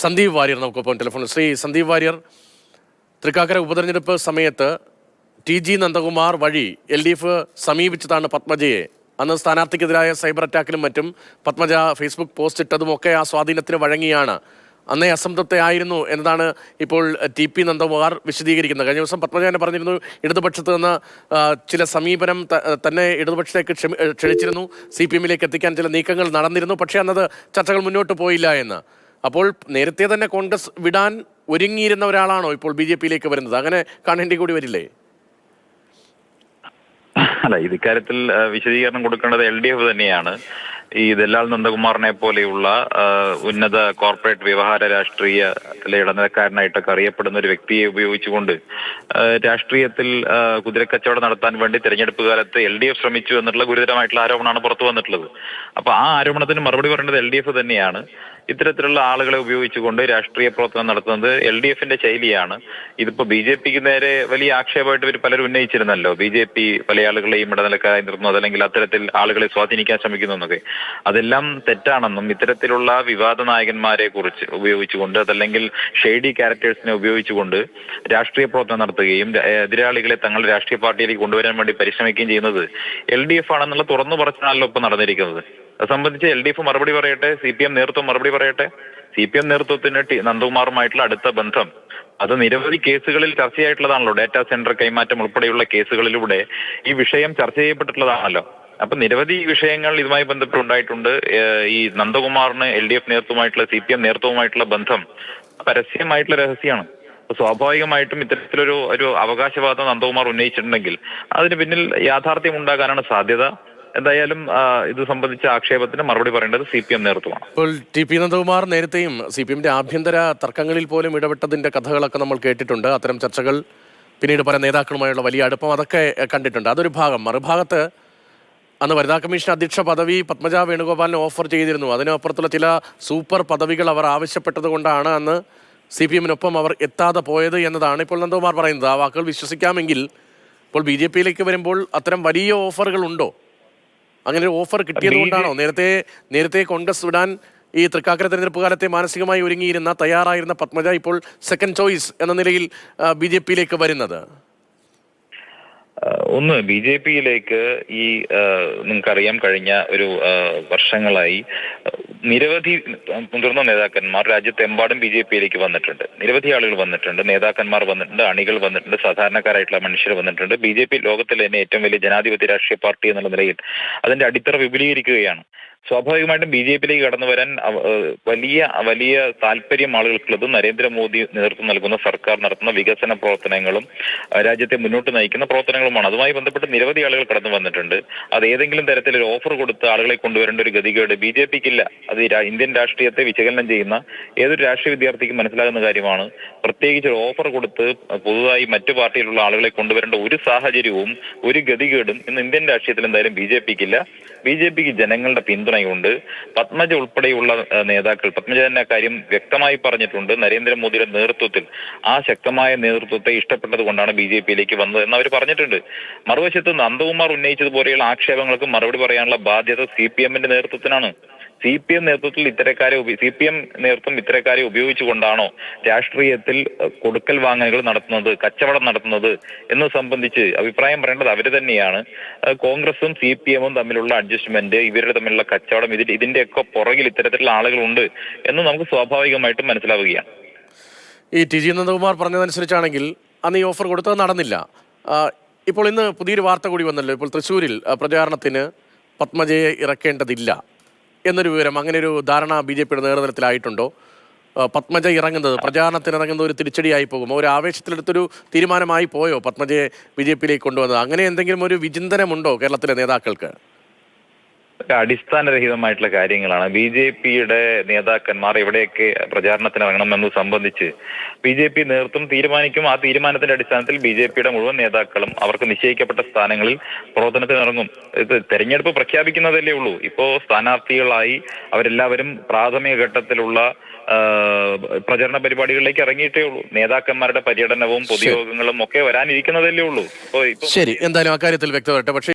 സന്ദീപ് വാര്യർ നമുക്കൊപ്പം ടെലിഫോണിൽ. ശ്രീ സന്ദീപ് വാര്യർ തൃക്കാക്കര ഉപതെരഞ്ഞെടുപ്പ് സമയത്ത് ടി ജി നന്ദകുമാർ വഴി എൽ ഡി എഫ് സമീപിച്ചതാണ് പത്മജയെ. അന്ന് സ്ഥാനാർത്ഥിക്കെതിരായ സൈബർ അറ്റാക്കിലും മറ്റും പത്മജ ഫേസ്ബുക്ക് പോസ്റ്റ് ഇട്ടതുമൊക്കെ ആ സ്വാധീനത്തിന് വഴങ്ങിയാണ്. അന്നേ അസംതൃപ്തയായിരുന്നു എന്നതാണ് ഇപ്പോൾ ടി പി നന്ദകുമാർ വിശദീകരിക്കുന്നത്. കഴിഞ്ഞ ദിവസം പത്മജ തന്നെ പറഞ്ഞിരുന്നു ഇടതുപക്ഷത്ത് നിന്ന് ചില സമീപനം തന്നെ ഇടതുപക്ഷത്തേക്ക് ക്ഷണിച്ചിരുന്നു. സി പി എമ്മിലേക്ക് എത്തിക്കാൻ ചില നീക്കങ്ങൾ നടന്നിരുന്നു. പക്ഷേ അന്നത് ചർച്ചകൾ മുന്നോട്ട് പോയില്ല എന്ന്. അപ്പോൾ നേരത്തെ തന്നെ കോൺഗ്രസ് വിടാൻ ഒരുങ്ങിയിരുന്ന ഒരാളാണോ ഇപ്പോൾ ബി ജെ പിയിലേക്ക് വരുന്നത്? അങ്ങനെ കാണേണ്ടി കൂടി വരില്ലേ? അല്ല ഇത് ഇക്കാര്യത്തിൽ വിശദീകരണം കൊടുക്കേണ്ടത് എൽ ഡി എഫ് തന്നെയാണ്. ഈ ദല്ലാൽ നന്ദകുമാറിനെ പോലെയുള്ള ഉന്നത കോർപ്പറേറ്റ് വ്യവഹാര രാഷ്ട്രീയ ഇടനിലക്കാരനായിട്ടൊക്കെ അറിയപ്പെടുന്ന ഒരു വ്യക്തിയെ ഉപയോഗിച്ചുകൊണ്ട് രാഷ്ട്രീയത്തിൽ കുതിരക്കച്ചവടം നടത്താൻ വേണ്ടി തെരഞ്ഞെടുപ്പ് കാലത്ത് എൽ ഡി എഫ് ശ്രമിച്ചു എന്നുള്ള ഗുരുതരമായിട്ടുള്ള ആരോപണമാണ് പുറത്തു വന്നിട്ടുള്ളത്. അപ്പൊ ആ ആരോപണത്തിന് മറുപടി പറയേണ്ടത് എൽ ഡി എഫ് തന്നെയാണ്. ഇത്തരത്തിലുള്ള ആളുകളെ ഉപയോഗിച്ചുകൊണ്ട് രാഷ്ട്രീയ പ്രവർത്തനം നടത്തുന്നത് എൽ ഡി എഫിന്റെ ശൈലിയാണ്. ഇതിപ്പോ ബി ജെ പിക്ക് നേരെ വലിയ ആക്ഷേപമായിട്ട് ഇവർ പലരും ഉന്നയിച്ചിരുന്നല്ലോ. ബി ജെ പി പല ആളുകളെയും ഇടനിലക്കാരായി നിർന്നു അതല്ലെങ്കിൽ അത്തരത്തിൽ ആളുകളെ സ്വാധീനിക്കാൻ ശ്രമിക്കുന്നു എന്നൊക്കെ. അതെല്ലാം തെറ്റാണെന്നും ഇത്തരത്തിലുള്ള വിവാദ നായകന്മാരെ കുറിച്ച് ഉപയോഗിച്ചുകൊണ്ട് അതല്ലെങ്കിൽ ഷെയ്ഡി ക്യാരക്ടേഴ്സിനെ ഉപയോഗിച്ചുകൊണ്ട് രാഷ്ട്രീയ പ്രവർത്തനം നടത്തുകയും എതിരാളികളെ തങ്ങളുടെ രാഷ്ട്രീയ പാർട്ടിയിലേക്ക് കൊണ്ടുവരാൻ വേണ്ടി പരിശ്രമിക്കുകയും ചെയ്യുന്നത് എൽ ഡി എഫ് ആണെന്നുള്ള തുറന്നു പറച്ചിലാണല്ലോ നടന്നിരിക്കുന്നത്. അത് സംബന്ധിച്ച് എൽ ഡി എഫ് മറുപടി പറയട്ടെ സി പി എം നേതൃത്വം മറുപടി പറയട്ടെ. സി പി എം നേതൃത്വത്തിന് ടി- നന്ദകുമാറുമായിട്ടുള്ള അടുത്ത ബന്ധം. അത് നിരവധി കേസുകളിൽ ചർച്ചയായിട്ടുള്ളതാണല്ലോ. ഡാറ്റാ സെന്റർ കൈമാറ്റം ഉൾപ്പെടെയുള്ള കേസുകളിലൂടെ ഈ വിഷയം ചർച്ച ചെയ്യപ്പെട്ടിട്ടുള്ളതാണല്ലോ. അപ്പൊ നിരവധി വിഷയങ്ങൾ ഇതുമായി ബന്ധപ്പെട്ടുണ്ടായിട്ടുണ്ട്. ഈ നന്ദകുമാറിന് എൽ ഡി എഫ് നേതൃത്വമായിട്ടുള്ള സി പി എം നേതൃത്വമായിട്ടുള്ള ബന്ധം പരസ്യമായിട്ടുള്ള രഹസ്യമാണ്. സ്വാഭാവികമായിട്ടും ഇത്തരത്തിലൊരു ഒരു അവകാശവാദം നന്ദകുമാർ ഉന്നയിച്ചിട്ടുണ്ടെങ്കിൽ അതിന് പിന്നിൽ യാഥാർത്ഥ്യം ഉണ്ടാകാനാണ് സാധ്യത. എന്തായാലും ഇത് സംബന്ധിച്ച ആക്ഷേപത്തിന് മറുപടി പറയേണ്ടത് സി പി എം നേതൃത്വമാണ്. ഇപ്പോൾ ടി പി നന്ദകുമാർ നേരത്തെയും സി പി എമ്മിന്റെ ആഭ്യന്തര തർക്കങ്ങളിൽ പോലും ഇടപെട്ടതിന്റെ കഥകളൊക്കെ നമ്മൾ കേട്ടിട്ടുണ്ട്. അത്തരം ചർച്ചകൾ പിന്നീട് പല നേതാക്കളുമായുള്ള വലിയ അടുപ്പം അതൊക്കെ കണ്ടിട്ടുണ്ട്. അതൊരു ഭാഗം. മറുഭാഗത്ത് അന്ന് വനിതാ കമ്മീഷൻ അധ്യക്ഷ പദവി പത്മജ വേണുഗോപാലിന് ഓഫർ ചെയ്തിരുന്നു. അതിനപ്പുറത്തുള്ള ചില സൂപ്പർ പദവികൾ അവർ ആവശ്യപ്പെട്ടത് കൊണ്ടാണ് അന്ന് സി പി എമ്മിനൊപ്പം അവർ എത്താതെ പോയത് എന്നതാണ് ഇപ്പോൾ നന്ദകുമാർ പറയുന്നത്. ആ വാക്കുകൾ വിശ്വസിക്കാമെങ്കിൽ ഇപ്പോൾ ബി ജെ പിയിലേക്ക് വരുമ്പോൾ അത്തരം വലിയ ഓഫറുകൾ ഉണ്ടോ? അങ്ങനെ ഒരു ഓഫർ കിട്ടിയത് കൊണ്ടാണോ? നേരത്തെ നേരത്തെ കോൺഗ്രസ് വിടാൻ ഈ തൃക്കാക്കര തെരഞ്ഞെടുപ്പ് കാലത്തെ മാനസികമായി ഒരുങ്ങിയിരുന്ന തയ്യാറായിരുന്ന പത്മജ ഇപ്പോൾ സെക്കൻഡ് ചോയ്സ് എന്ന നിലയിൽ ബി ജെ പിയിലേക്ക് വരുന്നത്. ഒന്ന് ബി ജെ പിയിലേക്ക് ഈ നിങ്ങൾക്കറിയാം കഴിഞ്ഞ ഒരു വർഷങ്ങളായി നിരവധി മുതിർന്ന നേതാക്കന്മാർ രാജ്യത്തെമ്പാടും ബി ജെ പിയിലേക്ക് വന്നിട്ടുണ്ട്. നിരവധി ആളുകൾ വന്നിട്ടുണ്ട്. നേതാക്കന്മാർ വന്നിട്ടുണ്ട് അണികൾ വന്നിട്ടുണ്ട് സാധാരണക്കാരായിട്ടുള്ള മനുഷ്യർ വന്നിട്ടുണ്ട്. ബി ജെ പി ലോകത്തിലെ തന്നെ ഏറ്റവും വലിയ ജനാധിപത്യ രാഷ്ട്രീയ പാർട്ടി എന്നുള്ള നിലയിൽ അതിന്റെ അടിത്തറ വിപുലീകരിക്കുകയാണ്. സ്വാഭാവികമായിട്ടും ബി ജെ പിയിലേക്ക് കടന്നു വരാൻ വലിയ വലിയ താല്പര്യം ആളുകൾക്കുള്ളത് നരേന്ദ്രമോദി നേതൃത്വം നൽകുന്ന സർക്കാർ നടത്തുന്ന വികസന പ്രവർത്തനങ്ങളും രാജ്യത്തെ മുന്നോട്ട് നയിക്കുന്ന പ്രവർത്തനങ്ങളുമാണ്. അതുമായി ബന്ധപ്പെട്ട് നിരവധി ആളുകൾ കടന്നു വന്നിട്ടുണ്ട്. അത് ഏതെങ്കിലും തരത്തിൽ ഒരു ഓഫർ കൊടുത്ത് ആളുകളെ കൊണ്ടുവരേണ്ട ഒരു ഗതികേട് ബി ജെ പിക്കില്ല. അത് ഇന്ത്യൻ രാഷ്ട്രീയത്തെ വിശകലനം ചെയ്യുന്ന ഏതൊരു രാഷ്ട്രീയ വിദ്യാർത്ഥിക്കും മനസ്സിലാകുന്ന കാര്യമാണ്. പ്രത്യേകിച്ച് ഒരു ഓഫർ കൊടുത്ത് പുതുതായി മറ്റു പാർട്ടിയിലുള്ള ആളുകളെ കൊണ്ടുവരേണ്ട ഒരു സാഹചര്യവും ഒരു ഗതികേടും ഇന്ന് ഇന്ത്യൻ രാഷ്ട്രീയത്തിൽ എന്തായാലും ബി ജെ പിക്കില്ല. ബി ജെ പിക്ക് ജനങ്ങളുടെ പിന്തുണയുണ്ട്. പത്മജ ഉൾപ്പെടെയുള്ള നേതാക്കൾ പത്മജ തന്നെ കാര്യം വ്യക്തമായി പറഞ്ഞിട്ടുണ്ട്. നരേന്ദ്രമോദിയുടെ നേതൃത്വത്തിൽ ആ ശക്തമായ നേതൃത്വത്തെ ഇഷ്ടപ്പെട്ടത് കൊണ്ടാണ് ബി ജെ പിയിലേക്ക് വന്നത് എന്ന് അവർ പറഞ്ഞിട്ടുണ്ട്. മറുവശത്ത് നന്ദകുമാർ ഉന്നയിച്ചതുപോലെയുള്ള ആക്ഷേപങ്ങൾക്ക് മറുപടി പറയാനുള്ള ബാധ്യത സി പി എമ്മിന്റെ നേതൃത്വത്തിനാണ്. സി പി എം നേതൃത്വത്തിൽ ഇത്തരക്കാരെ സി പി എം നേതൃത്വം ഇത്തരക്കാരെ ഉപയോഗിച്ചുകൊണ്ടാണോ രാഷ്ട്രീയത്തിൽ കൊടുക്കൽ വാങ്ങലുകൾ നടത്തുന്നത് കച്ചവടം നടത്തുന്നത് എന്ന് സംബന്ധിച്ച് അഭിപ്രായം പറയേണ്ടത് അവർ തന്നെയാണ്. കോൺഗ്രസും സി പി എമ്മും തമ്മിലുള്ള അഡ്ജസ്റ്റ്മെന്റ് ഇവരുടെ തമ്മിലുള്ള കച്ചവടം ഇതിൽ ഇതിന്റെയൊക്കെ പുറകിൽ ഇത്തരത്തിലുള്ള ആളുകളുണ്ട് എന്ന് നമുക്ക് സ്വാഭാവികമായിട്ടും മനസ്സിലാവുകയാണ്. ഈ ടി ജി നന്ദകുമാർ പറഞ്ഞതനുസരിച്ചാണെങ്കിൽ അന്ന് ഈ ഓഫർ കൊടുത്തത് നടന്നില്ല. ഇപ്പോൾ ഇന്ന് പുതിയൊരു വാർത്ത കൂടി വന്നല്ലോ. ഇപ്പോൾ തൃശ്ശൂരിൽ പ്രചാരണത്തിന് പത്മജയെ ഇറക്കേണ്ടതില്ല. എന്നൊരു വിവരം അങ്ങനെ ഒരു ധാരണ ബി ജെ പിയുടെ നേതൃത്വത്തിലായിട്ടുണ്ടോ പത്മജ ഇറങ്ങുന്നത് പ്രചാരണത്തിന് ഇറങ്ങുന്ന ഒരു തിരിച്ചടിയായി പോകുമോ? ഒരു ആവേശത്തിലെടുത്തൊരു തീരുമാനമായി പോയോ പത്മജയെ ബി ജെ പിയിലേക്ക് കൊണ്ടുവന്നത്? അങ്ങനെ എന്തെങ്കിലും ഒരു വിചിന്തനമുണ്ടോ കേരളത്തിലെ നേതാക്കൾക്ക്? അടിസ്ഥാനരഹിതമായിട്ടുള്ള കാര്യങ്ങളാണ്. ബി ജെ പിയുടെ നേതാക്കന്മാർ എവിടെയൊക്കെ പ്രചാരണത്തിന് ഇറങ്ങണമെന്നത് സംബന്ധിച്ച് ബി ജെ പി നേതൃത്വം തീരുമാനിക്കും. ആ തീരുമാനത്തിന്റെ അടിസ്ഥാനത്തിൽ ബി ജെ പിയുടെ മുഴുവൻ നേതാക്കളും അവർക്ക് നിശ്ചയിക്കപ്പെട്ട സ്ഥാനങ്ങളിൽ പ്രവർത്തനത്തിന് ഇറങ്ങും ഇത് തെരഞ്ഞെടുപ്പ് പ്രഖ്യാപിക്കുന്നതല്ലേ ഉള്ളൂ. ഇപ്പോ സ്ഥാനാർത്ഥികളായി അവരെല്ലാവരും പ്രാഥമിക ഘട്ടത്തിലുള്ള പ്രചരണ പരിപാടികളിലേക്ക് ഇറങ്ങിയിട്ടേ ഉള്ളൂ. നേതാക്കന്മാരുടെ പര്യടനവും പൊതുയോഗങ്ങളും ഒക്കെ വരാനിരിക്കുന്നതല്ലേ ഉള്ളൂ. ശരി. എന്തായാലും അക്കാര്യത്തിൽ വ്യക്തമായിട്ട് പക്ഷേ